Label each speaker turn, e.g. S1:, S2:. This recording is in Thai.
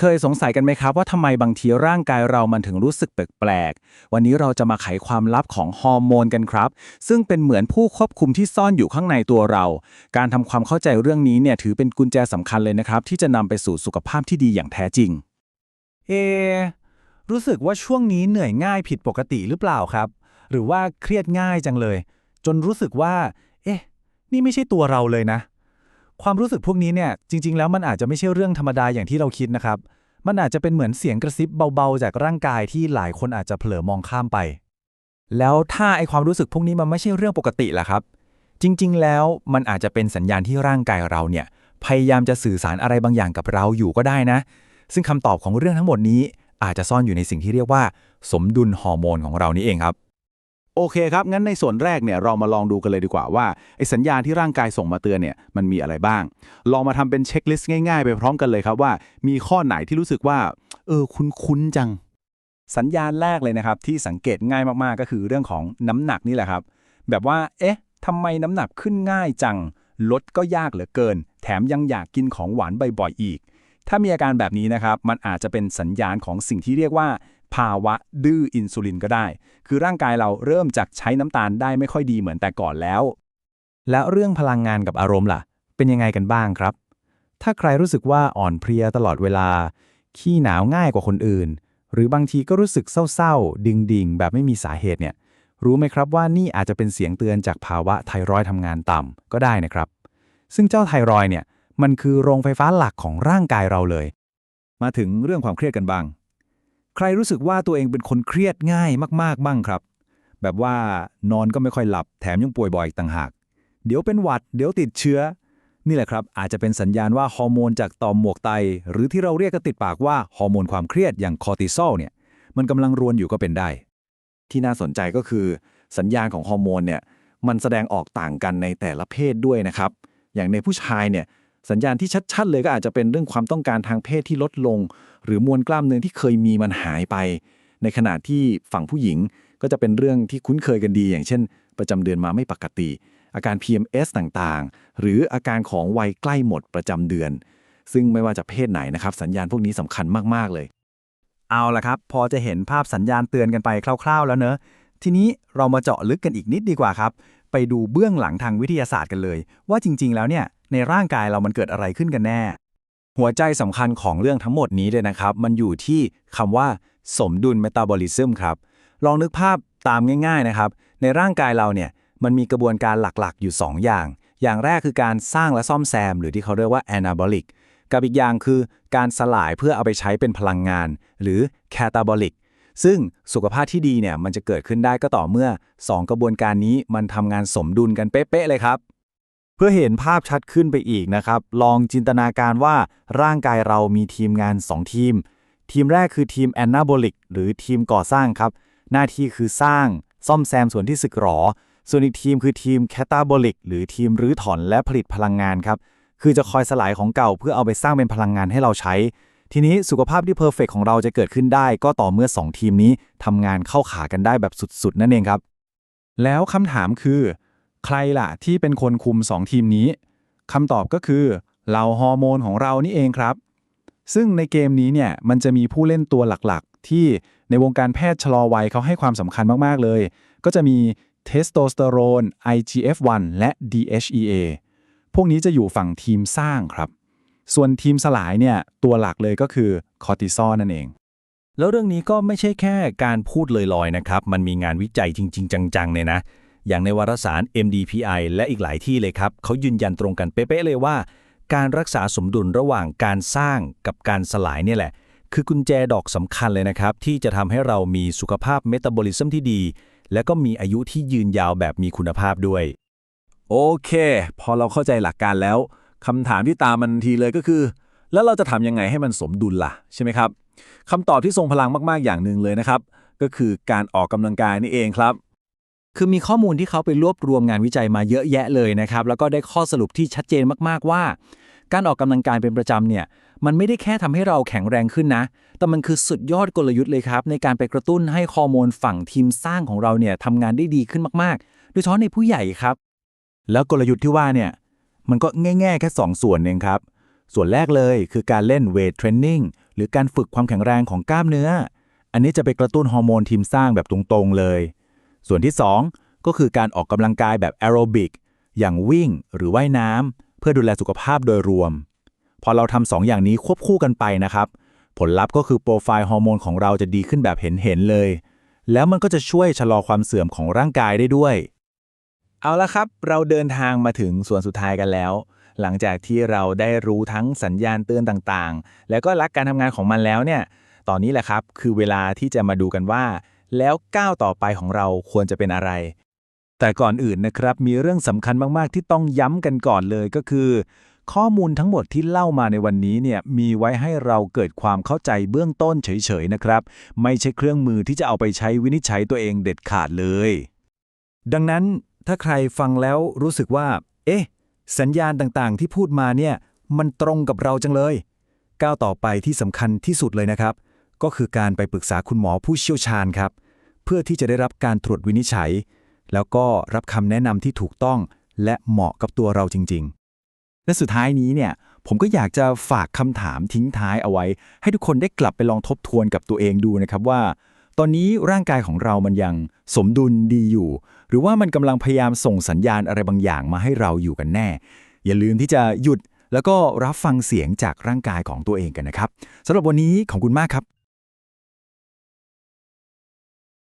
S1: เคยสงสัยกันไหมครับว่าทำไมบางทีร่างกายเรามันถึงรู้สึกแปลกๆ วันนี้เราจะมาไขความลับของฮอร์โมนกันครับ ซึ่งเป็นเหมือนผู้ควบคุมที่ซ่อนอยู่ข้างในตัวเรา การทำความเข้าใจเรื่องนี้เนี่ยถือเป็นกุญแจสำคัญเลยนะครับ ที่จะนำไปสู่สุขภาพที่ดีอย่างแท้จริง
S2: เอ รู้สึกว่าช่วงนี้เหนื่อยง่ายผิดปกติหรือเปล่าครับ หรือว่าเครียดง่ายจังเลย จนรู้สึกว่า เอ๊ะ นี่ไม่ใช่ตัวเราเลยนะ ความรู้สึกพวกนี้เนี่ยจริง ๆ แล้วมันอาจจะไม่ใช่เรื่องธรรมดาอย่างที่เราคิดนะครับ มันอาจจะเป็นเหมือนเสียงกระซิบเบาๆ จากร่างกายที่หลายคนอาจจะเผลอมองข้ามไป
S3: แล้วถ้าไอความรู้สึกพวกนี้มันไม่ใช่เรื่องปกติล่ะครับ จริง ๆ แล้วมันอาจจะเป็นสัญญาณที่ร่างกายเราเนี่ยพยายามจะสื่อสารอะไรบางอย่างกับเราอยู่ก็ได้นะ ซึ่งคำตอบของเรื่องทั้งหมดนี้อาจจะซ่อนอยู่ในสิ่งที่เรียกว่า สมดุลฮอร์โมนของเรานี่เองครับ
S1: โอเคครับ งั้นในส่วนแรกเนี่ยเรามาลองดูกันเลยดีกว่าว่าไอสัญญาณที่ร่างกายส่งมาเตือนเนี่ยมันมีอะไรบ้าง ลองมาทำเป็นเช็คลิสต์ง่ายๆ ไปพร้อมกันเลยครับว่า มีข้อไหนที่รู้สึกว่า เออคุ้นๆจัง สัญญาณแรกเลยนะครับ ที่สังเกตง่ายมากๆก็คือเรื่องของน้ำหนักนี่แหละครับ แบบว่า เอ๊ะทำไมน้ำหนักขึ้นง่ายจัง ลดก็ยากเหลือเกิน แถมยังอยากกินของหวานบ่อยๆอีก ถ้ามีอาการแบบนี้นะครับ มันอาจจะเป็นสัญญาณของสิ่งที่เรียกว่า ภาวะดื้ออินซูลินก็ได้ คือร่างกายเราเริ่มจากใช้น้ำตาลได้ไม่ค่อยดีเหมือนแต่ก่อนแล้ว
S2: แล้วเรื่องพลังงานกับอารมณ์ล่ะ เป็นยังไงกันบ้างครับ ถ้าใครรู้สึกว่าอ่อนเพลียตลอดเวลา ขี้หนาวง่ายกว่าคนอื่น หรือบางทีก็รู้สึกเศร้าๆ ดิ่งๆ แบบไม่มีสาเหตุเนี่ย รู้ไหมครับว่านี่อาจจะเป็นเสียงเตือนจากภาวะไทรอยทำงานต่ำก็ได้นะครับ ซึ่งเจ้าไทรอยเนี่ยมันคือโรงไฟฟ้าหลักของร่างกายเราเลย
S4: มาถึงเรื่องความเครียดกันบ้าง ใครรู้สึกว่าตัวเองเป็นคนเครียดง่ายมากๆบ้างครับ แบบว่านอนก็ไม่ค่อยหลับแถมยังป่วยบ่อยอีกต่างหาก เดี๋ยวเป็นหวัด เดี๋ยวติดเชื้อ นี่แหละครับ อาจจะเป็นสัญญาณว่าฮอร์โมนจากต่อมหมวกไต หรือที่เราเรียกกันติดปากว่าฮอร์โมนความเครียดอย่างคอร์ติซอลเนี่ย มันกำลังรวนอยู่ก็เป็นได้
S5: ที่น่าสนใจก็คือ สัญญาณของฮอร์โมนเนี่ยมันแสดงออกต่างกันในแต่ละเพศด้วยนะครับ อย่างในผู้ชายเนี่ย สัญญาณที่ชัด ๆ เลยก็อาจจะเป็นเรื่องความต้องการทางเพศที่ลดลง หรือมวลกล้ามเนื้อที่เคยมีมันหายไป ในขณะที่ฝั่งผู้หญิงก็จะเป็นเรื่องที่คุ้นเคยกันดี อย่างเช่น ประจำเดือนมาไม่ปกติ อาการ PMS ต่างๆ หรืออาการของวัยใกล้หมดประจำเดือน ซึ่งไม่ว่าจะเพศไหนนะครับ สัญญาณพวกนี้สำคัญมากๆเลย
S2: เอาละครับ พอจะเห็นภาพสัญญาณเตือนกันไปคร่าว ๆ แล้วเนอะทีนี้เรามาเจาะลึกกันอีกนิดดีกว่าครับ ไปดูเบื้องหลังทางวิทยาศาสตร์กันเลย ว่าจริง ๆ แล้วเนี่ยในร่างกายเรามันเกิดอะไรขึ้นกันแน่
S1: หัวใจสำคัญของเรื่องทั้งหมดนี้เลยนะครับ มันอยู่ที่คำว่า สมดุลเมตาบอลิซึมครับ ลองนึกภาพตามง่าย ๆนะครับ ในร่างกายเราเนี่ยมันมีกระบวนการหลักๆ อยู่ 2 อย่าง อย่างแรกคือการสร้างและซ่อมแซม หรือที่เขาเรียกว่า anabolic กับอีกอย่างคือการสลายเพื่อเอาไปใช้เป็นพลังงาน หรือ catabolic ซึ่งสุขภาพที่ดีเนี่ยมันจะเกิดขึ้นได้ก็ต่อเมื่อ 2 กระบวนการนี้มันทำงานสมดุลกันเป๊ะๆเลยครับ
S2: เพื่อเห็นภาพชัดขึ้นไปอีกนะครับ ลองจินตนาการว่าร่างกายเรามีทีมงาน 2 ทีม ทีมแรกคือทีม Anabolic หรือทีมก่อสร้างครับ หน้าที่คือสร้าง ซ่อมแซมส่วนที่สึกหรอ ส่วนอีกทีมคือทีม Catabolic หรือทีมรื้อถอนและผลิตพลังงานครับคือจะคอยสลายของเก่าเพื่อเอาไปสร้างเป็นพลังงานให้เราใช้ ทีนี้สุขภาพที่เพอร์เฟกของเราจะเกิดขึ้นได้ก็ต่อเมื่อ 2 ทีมนี้ทำงานเข้าขากันได้แบบสุดๆ นั่นเองครับ
S4: แล้วคำถามคือ ใครล่ะที่เป็นคนคุม 2 ทีมนี้คำตอบก็คือเหล่าฮอร์โมนของเรานี่เองครับ ซึ่งในเกมนี้เนี่ยมันจะมีผู้เล่นตัวหลักๆ ที่ในวงการแพทย์ชะลอวัยเขาให้ความสำคัญมากๆเลย ก็จะมีเทสโทสเตอโรน IGF-1 และ DHEA พวกนี้จะอยู่ฝั่งทีมสร้างครับ ส่วนทีมสลายเนี่ยตัวหลักเลยก็คือคอร์ติซอลนั่นเอง
S3: แล้วเรื่องนี้ก็ไม่ใช่แค่การพูดลอยๆนะครับ มันมีงานวิจัยจริง ๆ จังๆเลยนะ อย่างในวารสาร MDPI และอีกหลายที่เลยครับเขายืนยันตรงกันเป๊ะๆเลยว่า การรักษาสมดุลระหว่างการสร้างกับการสลายเนี่ยแหละ คือกุญแจดอกสำคัญเลยนะครับ ที่จะทำให้เรามีสุขภาพเมตาบอลิซึมที่ดี และก็มีอายุที่ยืนยาวแบบมีคุณภาพด้วย
S1: โอเค พอเราเข้าใจหลักการแล้ว คำถามที่ตามมันทันทีเลยก็คือ แล้วเราจะทำยังไงให้มันสมดุลล่ะ ใช่ไหมครับคำตอบที่ทรงพลังมาก ๆ อย่างหนึ่งเลยนะครับ ก็คือการออกกำลังกายนี่เองครับ
S3: คือมีข้อมูลที่เขาไปรวบรวมงานวิจัยมาเยอะแยะเลยนะครับ แล้วก็ได้ข้อสรุปที่ชัดเจนมาก ๆ ว่า การออกกำลังกายเป็นประจำเนี่ย มันไม่ได้แค่ทำให้เราแข็งแรงขึ้นนะ แต่มันคือสุดยอดกลยุทธ์เลยครับ ในการไปกระตุ้นให้ฮอร์โมนฝั่งทีมสร้างของเราเนี่ยทำงานได้ดีขึ้นมาก ๆ โดยเฉพาะในผู้ใหญ่ครับ
S1: แล้วกลยุทธ์ที่ว่าเนี่ย มันก็ง่ายๆ แค่ 2 ส่วนเองครับ ส่วนแรกเลยคือการเล่นเวทเทรนนิ่ง
S3: หรือการฝึกความแข็งแรงของกล้ามเนื้อ อันนี้จะไปกระตุ้นฮอร์โมนทีมสร้างแบบตรงๆเลย ส่วนที่ 2 ก็คือการออกกำลังกายแบบแอโรบิกอย่างวิ่งหรือว่ายน้ำเพื่อดูแลสุขภาพโดยรวม พอเราทำสองอย่างนี้ควบคู่กันไปนะครับ ผลลัพธ์ก็คือโปรไฟล์ฮอร์โมนของเราจะดีขึ้นแบบเห็นๆเลย แล้วมันก็จะช่วยชะลอความเสื่อมของร่างกายได้ด้วย เอาละครับ เราเดินทางมาถึงส่วนสุดท้ายกันแล้ว หลังจากที่เราได้รู้ทั้งสัญญาณเตือนต่างๆ แล้วก็รักการทำงานของมันแล้วเนี่ย ตอนนี้แหละครับ คือเวลาที่จะมาดูกันว่า แล้วก้าวต่อไปของเราควรจะเป็นอะไร แต่ก่อนอื่นนะครับ มีเรื่องสำคัญมากๆ ที่ต้องย้ำกันก่อนเลยก็คือ ข้อมูลทั้งหมดที่เล่ามาในวันนี้เนี่ยมีไว้ให้เราเกิดความเข้าใจเบื้องต้นเฉยๆนะครับ ไม่ใช่เครื่องมือที่จะเอาไปใช้วินิจฉัยตัวเองเด็ดขาดเลย
S2: ดังนั้น ถ้าใครฟังแล้วรู้สึกว่า เอ๊ะ สัญญาณต่างๆ ที่พูดมาเนี่ยมันตรงกับเราจังเลย ก้าวต่อไปที่สำคัญที่สุดเลยนะครับ ก็คือการไปปรึกษาคุณหมอผู้เชี่ยวชาญครับ เพื่อที่จะได้รับการตรวจวินิจฉัย แล้วก็รับคำแนะนำที่ถูกต้อง และเหมาะกับตัวเราจริง ๆและสุดท้ายนี้เนี่ยผมก็อยากจะฝากคำถามทิ้งท้ายเอาไว้ ให้ทุกคนได้กลับไปลองทบทวนกับตัวเองดูนะครับว่า ตอนนี้ร่างกายของเรามันยังสมดุลดีอยู่ หรือว่ามันกำลังพยายามส่งสัญญาณอะไรบางอย่างมาให้เราอยู่กันแน่ อย่าลืมที่จะหยุดแล้วก็รับฟังเสียงจากร่างกายของตัวเองกันนะครับสำหรับวันนี้ขอบคุณมากครับ